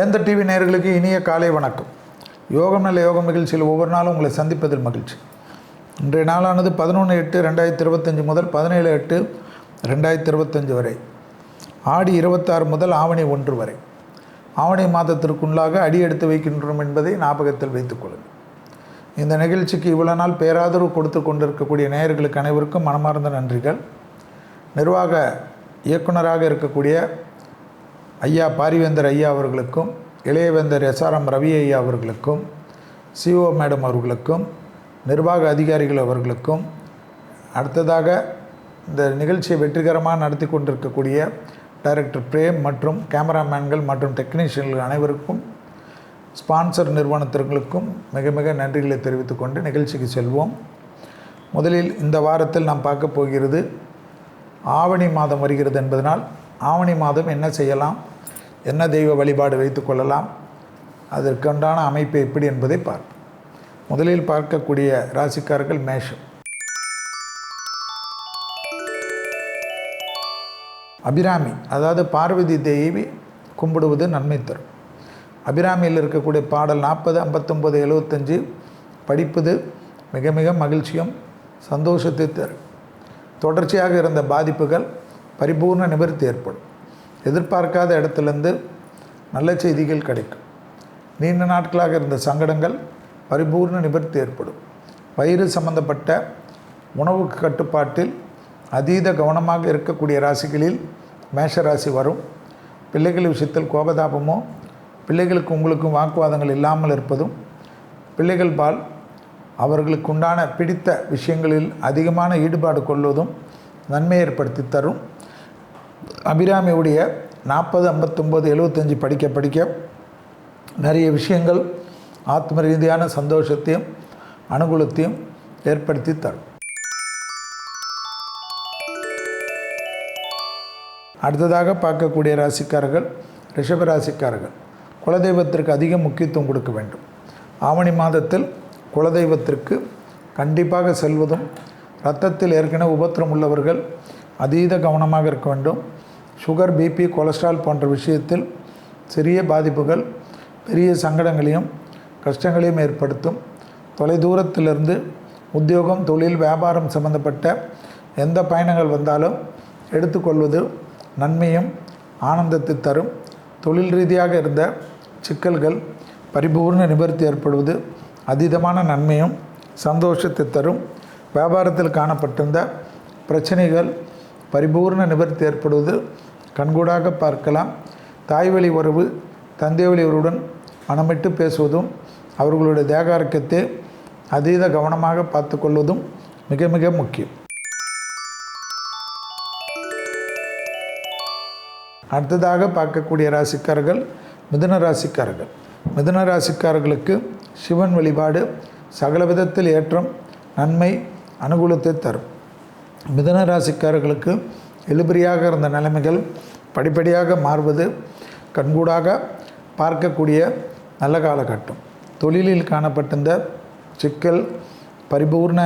வேந்த TV நேர்களுக்கு இனிய காலை வணக்கம். யோகம் நல்ல யோகம் நிகழ்ச்சியில் ஒவ்வொரு நாளும் உங்களை சந்திப்பதில் மகிழ்ச்சி. இன்றைய நாளானது பதினொன்று எட்டு ரெண்டாயிரத்தி இருபத்தஞ்சி முதல் பதினேழு எட்டு ரெண்டாயிரத்தி இருபத்தஞ்சி வரை. ஆடி இருபத்தாறு முதல் ஆவணி ஒன்று வரை. ஆவணி மாதத்திற்குள்ளாக அடி எடுத்து வைக்கின்றோம் என்பதை ஞாபகத்தில் வைத்துக் கொள்ளுங்கள். இந்த நிகழ்ச்சிக்கு இவ்வளோ நாள் பேராதரவு கொடுத்து கொண்டிருக்கக்கூடிய நேயர்களுக்கு அனைவருக்கும் மனமார்ந்த நன்றிகள். நிர்வாக இயக்குனராக இருக்கக்கூடிய ஐயா பாரிவேந்தர் ஐயா அவர்களுக்கும் இளையவேந்தர் எஸ்ஆர்எம் ரவி ஐயா அவர்களுக்கும் சிஓ மேடம் அவர்களுக்கும் நிர்வாக அதிகாரிகள் அவர்களுக்கும் அடுத்ததாக இந்த நிகழ்ச்சியை வெற்றிகரமாக நடத்தி கொண்டிருக்கக்கூடிய டைரக்டர் பிரேம் மற்றும் கேமராமேன்கள் மற்றும் டெக்னீஷியன்கள் அனைவருக்கும் ஸ்பான்சர் நிறுவனத்திற்கும் மிக மிக நன்றிகளை தெரிவித்துக்கொண்டு நிகழ்ச்சிக்கு செல்வோம். முதலில் இந்த வாரத்தில் நாம் பார்க்க போகிறது ஆவணி மாதம் வருகிறது என்பதனால் ஆவணி மாதம் என்ன செய்யலாம் என்ன தெய்வ வழிபாடு வைத்து கொள்ளலாம்? அதற்குண்டான அமைப்பு எப்படி என்பதை பார்ப்போம். முதலில் பார்க்கக்கூடிய ராசிக்காரர்கள் மேஷம். அபிராமி அதாவது பார்வதி தேவி கும்பிடுவது நன்மை தரும். அபிராமியில் இருக்கக்கூடிய பாடல் நாற்பது ஐம்பத்தொம்பது எழுபத்தஞ்சு படிப்பது மிக மிக மகிழ்ச்சியும் சந்தோஷத்தை தரும். தொடர்ச்சியாக இருந்த பாதிப்புகள் பரிபூர்ண நிவர்த்தி ஏற்படும். எதிர்பார்க்காத இடத்துலேருந்து நல்ல செய்திகள் கிடைக்கும். நீண்ட நாட்களாக இருந்த சங்கடங்கள் பரிபூர்ண நிவர்த்தி ஏற்படும். வயிறு சம்பந்தப்பட்ட உணவு கட்டுப்பாட்டில் அதீத கவனமாக இருக்கக்கூடிய ராசிகளில் மேஷ ராசி வரும். பிள்ளைகள் விஷயத்தில் கோபதாபமோ பிள்ளைகளுக்கு உங்களுக்கும் வாக்குவாதங்கள் இல்லாமல் இருப்பதும் பிள்ளைகள் பால் அவர்களுக்கு உண்டான பிடித்த விஷயங்களில் அதிகமான ஈடுபாடு கொள்வதும் நன்மை ஏற்படுத்தி தரும். அபிராமியுடைய நாற்பது ஐம்பத்தொம்போது எழுபத்தஞ்சு படிக்க படிக்க நிறைய விஷயங்கள் ஆத்ம ரீதியான சந்தோஷத்தையும் அனுகூலத்தையும் ஏற்படுத்தி தரும். அடுத்ததாக பார்க்கக்கூடிய ராசிக்காரர்கள் ரிஷப ராசிக்காரர்கள். குலதெய்வத்திற்கு அதிக முக்கியத்துவம் கொடுக்க வேண்டும். ஆவணி மாதத்தில் குலதெய்வத்திற்கு கண்டிப்பாக செல்வதும் இரத்தத்தில் ஏற்கனவே உபத்திரம் உள்ளவர்கள் அதீத கவனமாக இருக்க வேண்டும். சுகர் பிபி கொலஸ்ட்ரால் போன்ற விஷயத்தில் சிறிய பாதிப்புகள் பெரிய சங்கடங்களையும் கஷ்டங்களையும் ஏற்படுத்தும். தொலைதூரத்திலிருந்து உத்தியோகம் தொழில் வியாபாரம் சம்பந்தப்பட்ட எந்த பயணங்கள் வந்தாலும் எடுத்துக்கொள்வது நன்மையும் ஆனந்தத்தை தரும். தொழில் ரீதியாக இருந்த சிக்கல்கள் பரிபூர்ண நிவர்த்தி ஏற்படுவது அதீதமான நன்மையும் சந்தோஷத்தை தரும். வியாபாரத்தில் காணப்பட்டிருந்த பிரச்சனைகள் பரிபூர்ண நிவர்த்தி ஏற்படுவது கண்கூடாக பார்க்கலாம். தாய்வழி உறவு தந்தை வழி உறவுடன் மனமிட்டு பேசுவதும் அவர்களுடைய தேகாரக்கத்தை அதீத கவனமாக பார்த்து கொள்வதும் மிக மிக முக்கியம். அடுத்ததாக பார்க்கக்கூடிய ராசிக்காரர்கள் மிதுன ராசிக்காரர்கள். மிதுன ராசிக்காரர்களுக்கு சிவன் வழிபாடு சகல விதத்தில் ஏற்றம் நன்மை அனுகூலத்தை தரும். மிதன ராசிக்காரர்களுக்கு இழுபறியாக இருந்த நிலைமைகள் படிப்படியாக மாறுவது கண்கூடாக பார்க்கக்கூடிய நல்ல காலகட்டம். தொழிலில் காணப்பட்டிருந்த சிக்கல் பரிபூர்ண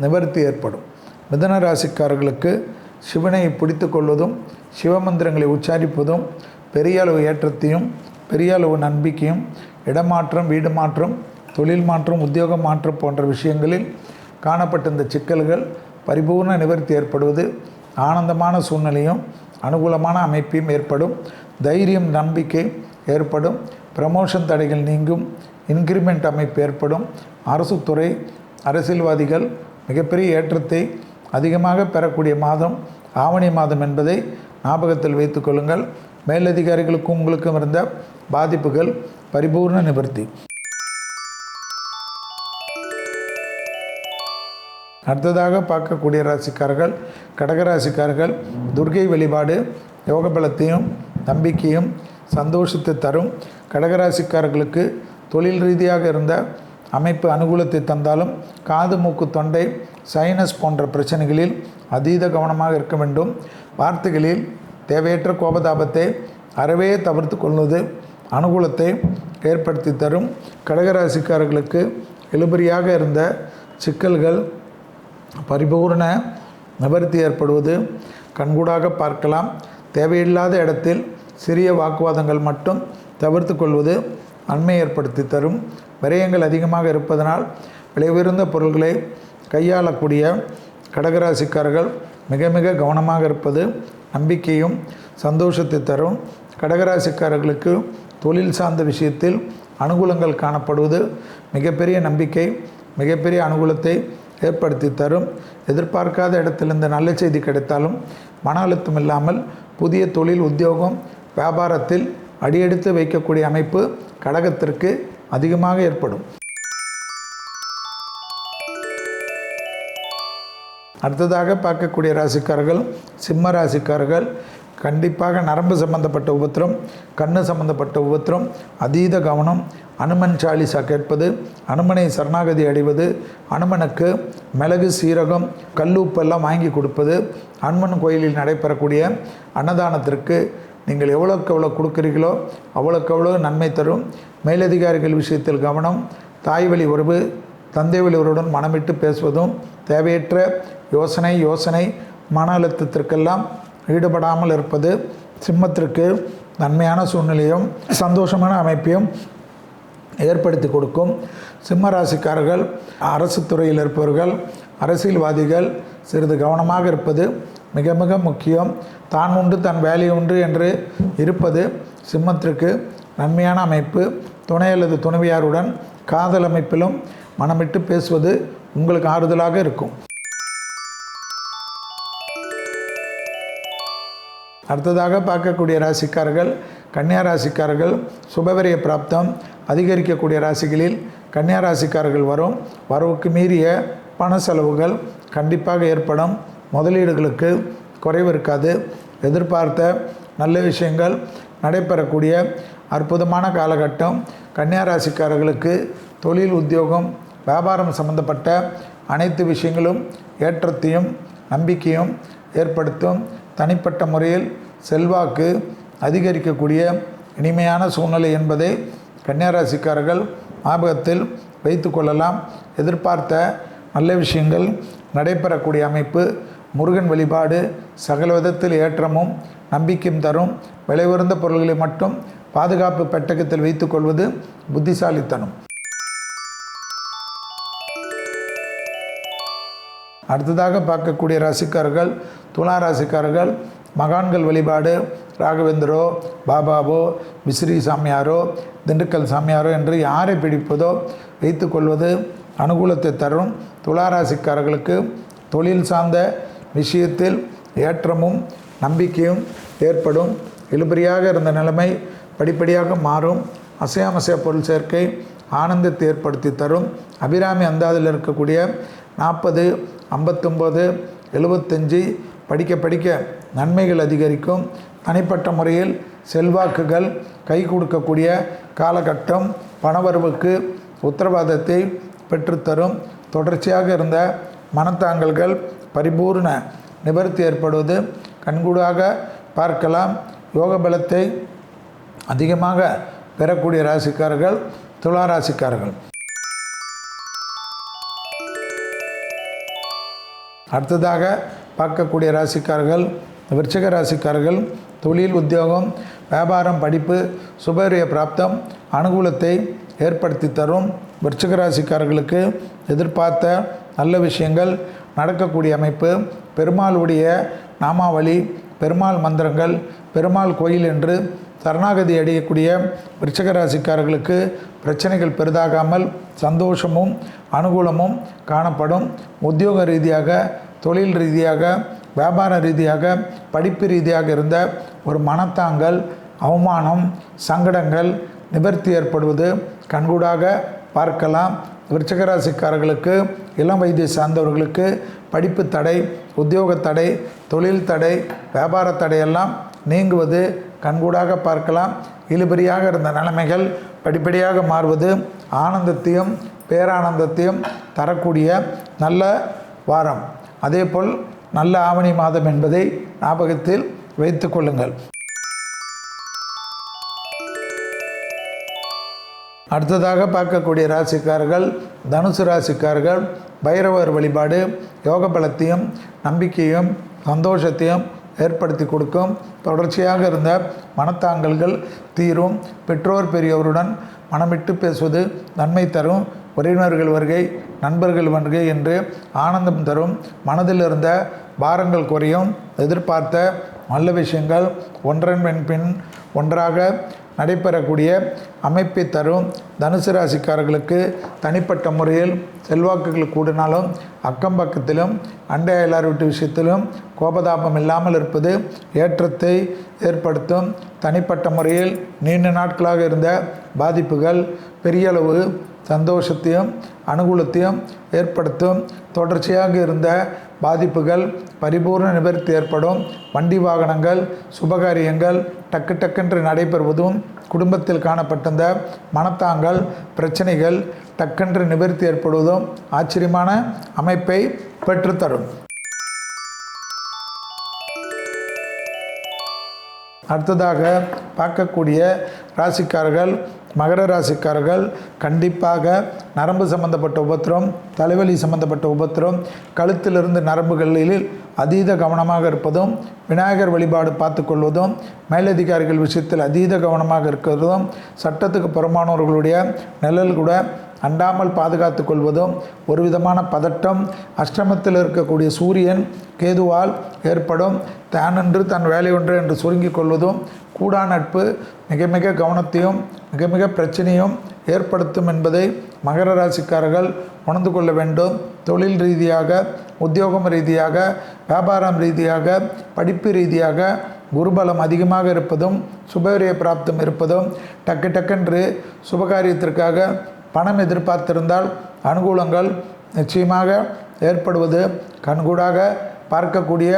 நிவர்த்தி ஏற்படும். மிதன ராசிக்காரர்களுக்கு சிவனை பிடித்து கொள்வதும் சிவமந்திரங்களை உச்சாரிப்பதும் பெரிய அளவு ஏற்றத்தையும் பெரிய அளவு நம்பிக்கையும் இடமாற்றம் வீடு மாற்றம் தொழில் மாற்றம் உத்தியோக மாற்றம் போன்ற விஷயங்களில் காணப்பட்டிருந்த சிக்கல்கள் பரிபூர்ண நிவர்த்தி ஏற்படுவது ஆனந்தமான சூழ்நிலையும் அனுகூலமான அமைப்பையும் ஏற்படும் தைரியம் நம்பிக்கை ஏற்படும் ப்ரமோஷன் தடைகள் நீங்கும் இன்க்ரிமெண்ட் அமைப்பு ஏற்படும் அரசு துறை அரசியல்வாதிகள் மிகப்பெரிய ஏற்றத்தை அதிகமாக பெறக்கூடிய மாதம் ஆவணி மாதம் என்பதை ஞாபகத்தில் வைத்துக்கொள்ளுங்கள் மேலதிகாரிகளுக்கும் உங்களுக்கும் இருந்த பாதிப்புகள் பரிபூர்ண நிவர்த்தி. அடுத்ததாக பார்க்கக்கூடிய ராசிக்காரர்கள் கடகராசிக்காரர்கள் துர்கை வழிபாடு யோக பலத்தையும் நம்பிக்கையும் சந்தோஷத்தை தரும். கடகராசிக்காரர்களுக்கு தொழில் ரீதியாக இருந்த அமைப்பு அனுகூலத்தை தந்தாலும் காது மூக்கு தொண்டை சைனஸ் போன்ற பிரச்சனைகளில் அதீத கவனமாக இருக்க வேண்டும். வார்த்தைகளில் தேவையற்ற கோபதாபத்தை அறவே தவிர்த்து கொள்வது அனுகூலத்தை ஏற்படுத்தி தரும். கடகராசிக்காரர்களுக்கு இழுபறியாக இருந்த சிக்கல்கள் பரிபூர்ண நிவர்த்தி ஏற்படுவது. கண்கூடாக பார்க்கலாம். தேவையில்லாத இடத்தில் சிறிய வாக்குவாதங்கள் மட்டும் தவிர்த்து கொள்வது நன்மை ஏற்படுத்தி தரும். விரயங்கள் அதிகமாக இருப்பதனால் விலை உயர்ந்த பொருள்களை கையாளக்கூடிய கடகராசிக்காரர்கள் மிக மிக கவனமாக இருப்பது நம்பிக்கையும் சந்தோஷத்தை தரும். கடகராசிக்காரர்களுக்கு தொழில் சார்ந்த விஷயத்தில் அனுகூலங்கள் காணப்படுவது மிகப்பெரிய நம்பிக்கை மிகப்பெரிய அனுகூலத்தை ஏற்படுத்தி தரும். எதிர்பார்க்காத இடத்திலிருந்து நல்ல செய்தி கிடைத்தாலும் மன அழுத்தம் இல்லாமல் புதிய தொழில் உத்தியோகம் வியாபாரத்தில் அடியெடுத்து வைக்கக்கூடிய அமைப்பு கடகத்திற்கு அதிகமாக ஏற்படும். அடுத்ததாக பார்க்கக்கூடிய ராசிக்காரர்கள் சிம்ம ராசிக்காரர்கள் கண்டிப்பாக நரம்பு சம்பந்தப்பட்ட உபத்திரம் கண்ணு சம்பந்தப்பட்ட உபத்திரம் அதீத கவனம் அனுமன் சாலிசா கேட்பது அனுமனை சரணாகதி அடைவது அனுமனுக்கு மிளகு சீரகம் கல்லூப்பெல்லாம் வாங்கி கொடுப்பது அனுமன் கோயிலில் நடைபெறக்கூடிய அன்னதானத்திற்கு நீங்கள் எவ்வளோக்கு எவ்வளோ கொடுக்குறீங்களோ அவ்வளோக்கு அவ்வளோ நன்மை தரும். மேலதிகாரிகள் விஷயத்தில் கவனம் தாய் வழி உறவு தந்தை வழி உறவுடன் மனமிட்டு பேசுவதும் தேவையற்ற யோசனை யோசனை மன அழுத்தத்திற்கெல்லாம் ஈடுபடாமல் இருப்பது சிம்மத்திற்கு நன்மையான சூழ்நிலையும் சந்தோஷமான அமைப்பையும் ஏற்படுத்தி கொடுக்கும். சிம்ம ராசிக்காரர்கள் அரசு துறையில் இருப்பவர்கள் அரசியல்வாதிகள் சிறிது கவனமாக இருப்பது மிக மிக முக்கியம். தான் உண்டு தன் வேலை உண்டு என்று இருப்பது சிம்மத்திற்கு நன்மையான அமைப்பு. துணை அல்லது துணைவியாருடன் காதல் அமைப்பிலும் மனமிட்டு பேசுவது உங்களுக்கு ஆறுதலாக இருக்கும். அடுத்ததாக பார்க்கக்கூடிய ராசிக்காரர்கள் கன்னியா ராசிக்காரர்கள் சுபவரிய பிராப்தம் அதிகரிக்கக்கூடிய ராசிகளில் கன்னியா ராசிக்காரர்கள் வரும். வரவுக்கு மீறிய பண செலவுகள் கண்டிப்பாக ஏற்படும். முதலீடுகளுக்கு குறைவு இருக்காது. எதிர்பார்த்த நல்ல விஷயங்கள் நடைபெறக்கூடிய அற்புதமான காலகட்டம். கன்னியா ராசிக்காரர்களுக்கு தொழில் உத்தியோகம் வியாபாரம் சம்பந்தப்பட்ட அனைத்து விஷயங்களும் ஏற்றத்தையும் நம்பிக்கையும் ஏற்படுத்தும். தனிப்பட்ட முறையில் செல்வாக்கு அதிகரிக்கக்கூடிய இனிமையான சூழ்நிலை என்பதை கன்னியாராசிக்காரர்கள் ஞாபகத்தில் வைத்து கொள்ளலாம். எதிர்பார்த்த நல்ல விஷயங்கள் நடைபெறக்கூடிய அமைப்பு முருகன் வழிபாடு சகல விதத்தில் ஏற்றமும் நம்பிக்கையும் தரும் விலை உயர்ந்த பொருள்களை மட்டும் பாதுகாப்பு பெட்டகத்தில் வைத்துக்கொள்வது புத்திசாலித்தனம். அடுத்ததாக பார்க்கக்கூடிய ராசிக்காரர்கள் துலா ராசிக்காரர்கள் மகான்கள் வழிபாடு ராகவேந்தரோ பாபாவோ மிஸ்ரி சாமியாரோ திண்டுக்கல் சாமியாரோ என்று யாரை பிடிப்பதோ வைத்துக்கொள்வது அனுகூலத்தை தரும் துளாராசிக்காரர்களுக்கு தொழில் சார்ந்த விஷயத்தில் ஏற்றமும் நம்பிக்கையும் ஏற்படும். இழுபறியாக இருந்த நிலைமை படிப்படியாக மாறும். அசையாமசைய பொருள் சேர்க்கை ஆனந்தத்தை ஏற்படுத்தி தரும். அபிராமி அந்தாதில் இருக்கக்கூடிய நாற்பது ஐம்பத்தொம்போது எழுபத்தஞ்சு படிக்க படிக்க நன்மைகள் அதிகரிக்கும். தனிப்பட்ட முறையில் செல்வாக்குகள் கை கொடுக்கக்கூடிய காலகட்டம் பணவரவுக்கு உத்தரவாதத்தை பெற்றுத்தரும். தொடர்ச்சியாக இருந்த மனத்தாங்கல்கள் பரிபூர்ண நிவர்த்தி ஏற்படுவது. கண்கூடாக பார்க்கலாம். யோக பலத்தை அதிகமாக பெறக்கூடிய ராசிக்காரர்கள் துலா ராசிக்காரர்கள். அடுத்ததாக பார்க்கக்கூடிய ராசிக்காரர்கள் விருச்சக ராசிக்காரர்கள் தொழில் உத்தியோகம் வியாபாரம் படிப்பு சுபரிய பிராப்தம் அனுகூலத்தை ஏற்படுத்தி தரும் விருச்சிக ராசிக்காரர்களுக்கு எதிர்பார்த்த நல்ல விஷயங்கள் நடக்கக்கூடிய அமைப்பு பெருமாளுடைய நாமாவளி பெருமாள் மந்திரங்கள் பெருமாள் கோயில் என்று சரணாகதி அடையக்கூடிய விருச்சக ராசிக்காரர்களுக்கு பிரச்சனைகள் பெரிதாகாமல் சந்தோஷமும் அனுகூலமும் காணப்படும். உத்தியோக ரீதியாக தொழில் ரீதியாக வியாபார ரீதியாக படிப்பு ரீதியாக இருந்த ஒரு மனத்தாங்கல் அவமானம் சங்கடங்கள் நிவர்த்தி ஏற்படுவது கண்கூடாக பார்க்கலாம். விருச்சகராசிக்காரர்களுக்கு இளம் வயதை சார்ந்தவர்களுக்கு படிப்பு தடை உத்தியோக தடை தொழில் தடை வியாபார தடையெல்லாம் நீங்குவது கண்கூடாக பார்க்கலாம். இழுபறியாக இருந்த நிலைமைகள் படிப்படியாக மாறுவது ஆனந்தத்தையும் பேரானந்தத்தையும் தரக்கூடிய நல்ல வாரம். அதேபோல் நல்ல ஆவணி மாதம் என்பதை ஞாபகத்தில் வைத்து கொள்ளுங்கள். அடுத்ததாக பார்க்கக்கூடிய ராசிக்காரர்கள் தனுசு ராசிக்காரர்கள் பைரவர் வழிபாடு யோக பலத்தையும் நம்பிக்கையும் சந்தோஷத்தையும் ஏற்படுத்தி கொடுக்கும். தொடர்ச்சியாக இருந்த மனத்தாங்கல்கள் தீரும். பெற்றோர் பெரியவருடன் மனமிட்டு பேசுவது நன்மை தரும். உறவினர்கள் வருகை நண்பர்கள் வருகை என்று ஆனந்தம் தரும். மனதில் இருந்த பாரங்கள் குறையும். எதிர்பார்த்த நல்ல விஷயங்கள் ஒன்றன் பின் ஒன்றாக நடைபெறக்கூடிய அமைப்பை தரும் தனுசு ராசிக்காரர்களுக்கு தனிப்பட்ட முறையில் செல்வாக்குகள் கூடினாலும் அக்கம் பக்கத்திலும் அண்டை அயலார் வீட்டு விஷயத்திலும் கோபதாபம் இல்லாமல் இருப்பது ஏற்றத்தை ஏற்படுத்தும். தனிப்பட்ட முறையில் நீண்ட நாட்களாக இருந்த பாதிப்புகள் பெரிய அளவு சந்தோஷத்தையும் அனுகூலத்தையும் ஏற்படுத்தும். தொடர்ச்சியாக இருந்த பாதிப்புகள் பரிபூர்ண நிவர்த்தி ஏற்படும். வண்டி வாகனங்கள் சுபகாரியங்கள் டக்கு டக்கென்று நடைபெறுவதும் குடும்பத்தில் காணப்பட்டிருந்த மனத்தாங்கள் பிரச்சனைகள் டக்கென்று நிவர்த்தி ஏற்படுவதும் ஆச்சரியமான அமைப்பை பெற்றுத்தரும். அடுத்ததாக பார்க்கக்கூடிய ராசிக்காரர்கள் மகர ராசிக்காரர்கள் கண்டிப்பாக நரம்பு சம்பந்தப்பட்ட உபத்திரம் தலைவலி சம்பந்தப்பட்ட உபத்திரம் கழுத்திலிருந்து நரம்புகளில் அதீத கவனமாக இருப்பதும் விநாயகர் வழிபாடு பார்த்துக்கொள்வதும் மேலதிகாரிகள் விஷயத்தில் அதீத கவனமாக இருக்கிறதும் சட்டத்துக்கு புறமானவர்களுடைய நிழல் கூட அண்டாமல் பாதுகாத்து கொள்வதும் ஒரு விதமான பதட்டம் அஷ்டமத்தில் இருக்கக்கூடிய சூரியன் கேதுவால் ஏற்படும் தானென்று தன் வேலை ஒன்று என்று சுருங்கிக் கொள்வதும் கூடா நட்பு மிக மிக கவனத்தையும் மிக மிக பிரச்சனையும் ஏற்படுத்தும் என்பதை மகர ராசிக்காரர்கள் உணர்ந்து கொள்ள வேண்டும். தொழில் ரீதியாக உத்தியோகம் ரீதியாக வியாபாரம் ரீதியாக படிப்பு ரீதியாக குருபலம் அதிகமாக இருப்பதும் சுபரிய பிராப்தம் இருப்பதும் டக்கு டக்கென்று சுபகாரியத்திற்காக பணம் எதிர்பார்த்திருந்தால் அனுகூலங்கள் நிச்சயமாக ஏற்படுவது கண்கூடாக பார்க்கக்கூடிய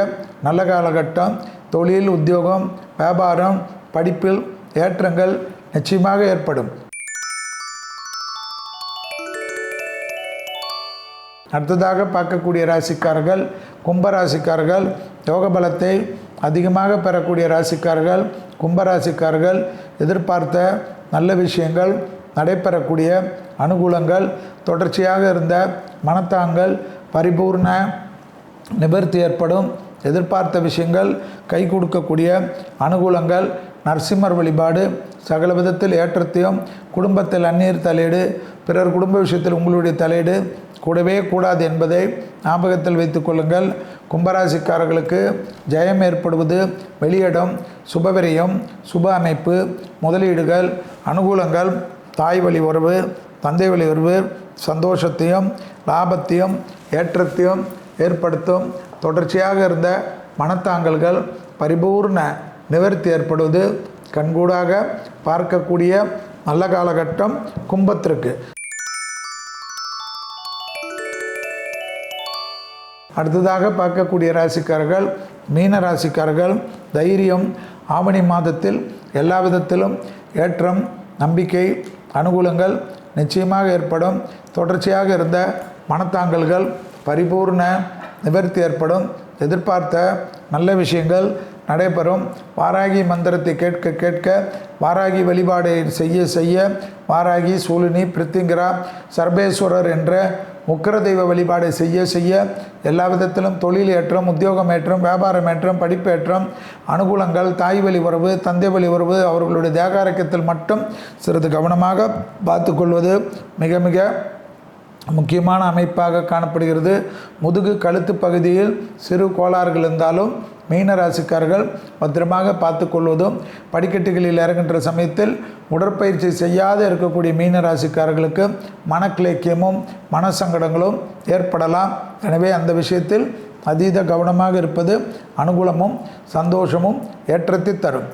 நல்ல காலகட்டம் தொழில் உத்தியோகம் வியாபாரம் படிப்பில் ஏற்றங்கள் நிச்சயமாக ஏற்படும். அடுத்ததாக பார்க்கக்கூடிய ராசிக்காரர்கள் கும்பராசிக்காரர்கள் யோக பலத்தை அதிகமாக பெறக்கூடிய ராசிக்காரர்கள் கும்பராசிக்காரர்கள் எதிர்பார்த்த நல்ல விஷயங்கள் நடைபெறக்கூடிய அனுகூலங்கள் தொடர்ச்சியாக இருந்த மனத்தாங்கள் பரிபூர்ண நிவர்த்தி ஏற்படும் எதிர்பார்த்த விஷயங்கள் கை கொடுக்கக்கூடிய அனுகூலங்கள் நரசிம்மர் வழிபாடு சகல விதத்தில் ஏற்றத்தையும் குடும்பத்தில் அந்நீர் தலையீடு பிறர் குடும்ப விஷயத்தில் உங்களுடைய தலையீடு கூடவே கூடாது என்பதை ஞாபகத்தில் வைத்து கொள்ளுங்கள். கும்பராசிக்காரர்களுக்கு ஜெயம் ஏற்படுவது வெளியிடம் சுபவிரயம் சுப அமைப்பு முதலீடுகள் அனுகூலங்கள் தாய் வழி உறவு தந்தை வழி உறவு சந்தோஷத்தையும் லாபத்தையும் ஏற்றத்தையும் ஏற்படுத்தும். தொடர்ச்சியாக இருந்த மனத்தாங்கல்கள் பரிபூர்ண நிவர்த்தி ஏற்படுவது கண்கூடாக பார்க்கக்கூடிய நல்ல காலகட்டம் கும்பத்திற்கு. அடுத்ததாக பார்க்கக்கூடிய ராசிக்காரர்கள் மீன ராசிக்காரர்கள் தைரியம் ஆவணி மாதத்தில் எல்லா விதத்திலும் ஏற்றம் நம்பிக்கை அனுகூலங்கள் நிச்சயமாக ஏற்படும். தொடர்ச்சியாக இருந்த மனத்தாங்கல்கள் பரிபூர்ண நிவர்த்தி ஏற்படும். எதிர்பார்த்த நல்ல விஷயங்கள் நடைபெறும். வாராகி மந்திரத்தை கேட்க கேட்க வாராகி வழிபாடை செய்ய செய்ய வாராகி சூலினி பிரித்திங்கிரா சர்பேஸ்வரர் என்ற முக்கர தெய்வ வழிபாடு செய்ய செய்ய எல்லா விதத்திலும் தொழில் ஏற்றம் உத்தியோகம் ஏற்றம் வியாபாரம் ஏற்றம் படிப்பேற்றம் அனுகூலங்கள் தாய் வழி உறவு தந்தை வழி உறவு அவர்களுடைய தேகாரக்கத்தில் மட்டும் சிறிது கவனமாக பார்த்துக்கொள்வது மிக மிக முக்கியமான அமைப்பாக காணப்படுகிறது. முதுகு கழுத்து பகுதியில் சிறு கோளாறுகள் இருந்தாலும் மீன ராசிக்காரர்கள் பத்திரமாக பார்த்து கொள்வதும் படிக்கட்டுகளில் இறங்குகின்ற சமயத்தில் உடற்பயிற்சி செய்யாத இருக்கக்கூடிய மீன ராசிக்காரர்களுக்கு மனக்கிலேக்கியமும் மனசங்கடங்களும் ஏற்படலாம். எனவே அந்த விஷயத்தில் அதீத கவனமாக இருப்பது அனுகூலமும் சந்தோஷமும் ஏற்றத்தை தரும்.